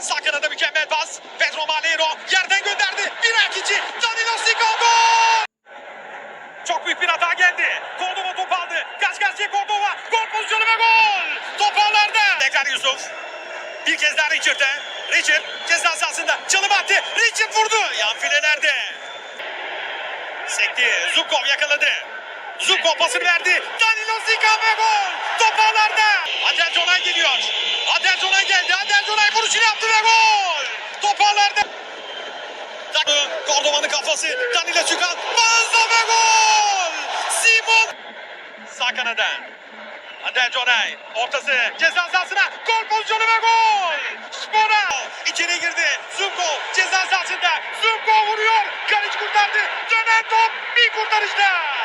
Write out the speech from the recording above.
Sakınada mükemmel pas. Pedro Malheiro yerden gönderdi. Birakici. Danilo Siko gol! Çok büyük bir hata geldi. Cordova top aldı. Kaç karşıya Cordova. Gol pozisyonu ve gol! Toparlarda. Tekrar Yusuf. Bir kez daha Richard'e. Richard ceza sahasında. Çalım attı. Richard vurdu. Yan filelerde. Sekti. Zubkov yakaladı. Zubkov pasını verdi. Danilo Sika ve gol! Toparlarda. Adel Tonay geliyor. Adel Adeltonay vuruşunu yaptı ve gol. Top ağlarda. Cordova'nın kafası. Danilo çıkan. Bazda ve gol. Simon. Sağ kanada. Adeltonay ortası ceza sahasına gol pozisyonu ve gol. Spora içeri girdi. Zunko ceza sahasında. Zunko vuruyor. Kaleci kurtardı. Dönen top bir kurtarışta.